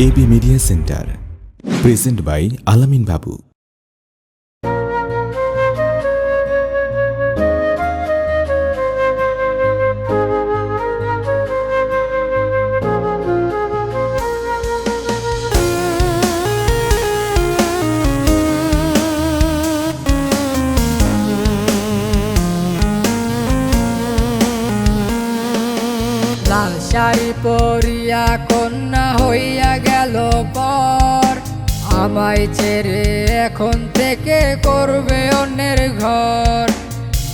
AB media centre present by Alamin Babu. Sari পরিয়া কন্যা হইয়া গেল পর। আমায় ছেড়ে এখন থেকে করবে অন্যের ঘর।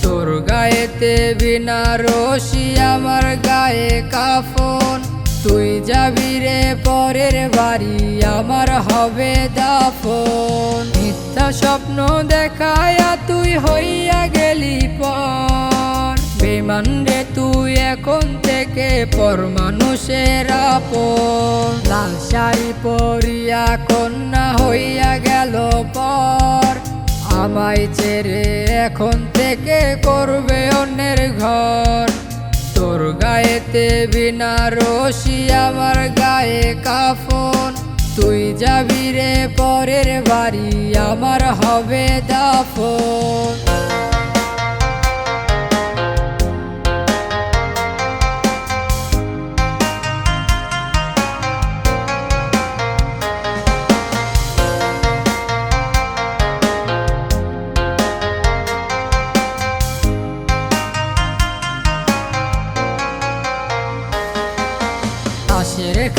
তোর গায়েতে বিনা রশি আমার গায়ে কাফন। তুই যাবি রে পরের বাড়ি, আমার হবে দাফন। মিথ্যা স্বপ্ন দেখায়া তুই হইয়া গেলি পর। বেমান রে তুই এখন থেকে পর মানুষের আপন লাল শাড়ি পরিয়া কন্যা হইয়া গেল পর। আমায় ছেড়ে এখন থেকে করবে অন্যের ঘর। তোর গায়েতে বিনা রশি আমার গায়ে কাফন। তুই যাবি রে পরের বাড়ি, আমার হবে দাফন।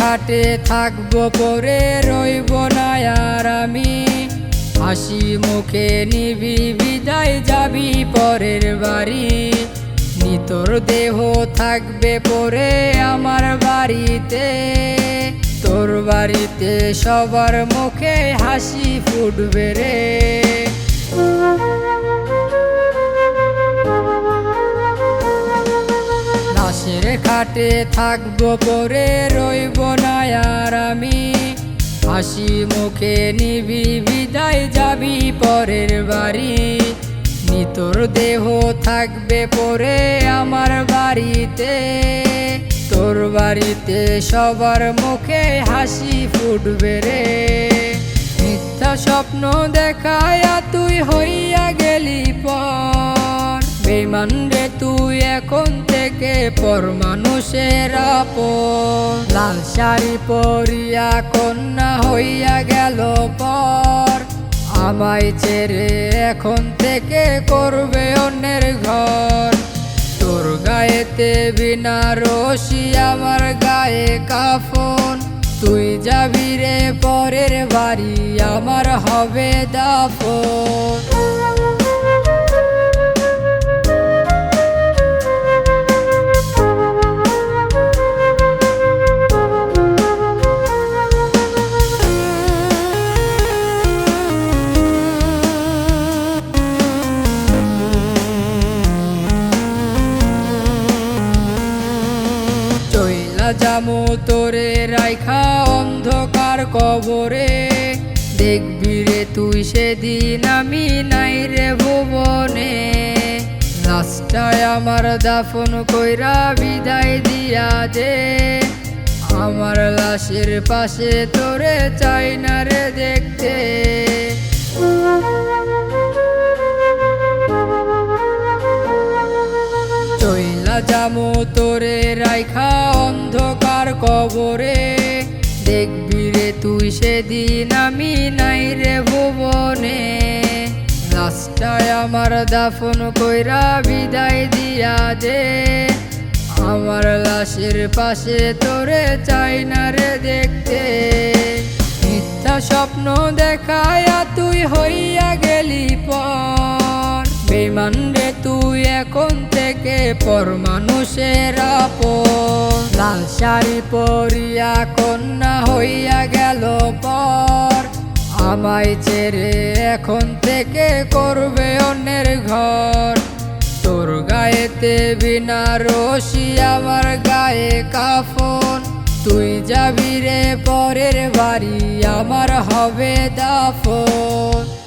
খাটে থাকব পরে রইব না আর আমি। হাসি মুখে নিবি, বিদায় যাবি পরের বাড়ি। নিতর দেহ থাকবে পরে আমার বাড়িতে। তোর বাড়িতে সবার মুখে হাসি ফুটবে রে। খাটে থাকব পরে রইব না আর আমি। হাসি মুখে নিবি, বিদায় যাবি পরের বাড়ি। নিতর দেহ থাকবে পরে আমার বাড়িতে। তোর বাড়িতে সবার মুখে হাসি ফুটবে রে। মিথ্যা স্বপ্ন দেখায়া তুই পর বেমান রে তুই এখন থেকে পর মানুষের লাল শাড়ি পরিয়া কন্যা হইয়া গেল পর। আমায় ছেড়ে এখন থেকে করবে অন্যের ঘর। তোর গায়েতে বিনা রশি আমার গায়ে কাফন। তুই যাবি রে পরের বাড়ি, আমার হবে দাফন। কবরে দেখবি রে তুই সেদিন আমি নাই রে ভুবনে। লাস্টায় আমার দাফন কইরা বিদায় দিয়া দে। আমার লাশের পাশে তোরে চাই না রে দেখতে। চইলা জামু তোরে রাইখা অন্ধকার কবরে। তুই সেদিন আমি নাই রে ভুবনে। লাস্টায় আমার দাফন কইরা বিদায় দিয়া দে। আমার লাশের পাশে তোরে চাই না রে দেখতে। মিথ্যা স্বপ্ন দেখায়া তুই হইয়া গেলি পর। বেমান রে তুই এখন থেকে পর মানুষের আপন। শাড়ি পরিয়া কন্যা হইয়া গেল পর। আমায় ছেড়ে এখন থেকে করবে অন্যের ঘর। তোর গায়েতে বিনা রশি আমার গায়ে কাফন। তুই যাবি রে পরের বাড়ি, আমার হবে দাফন।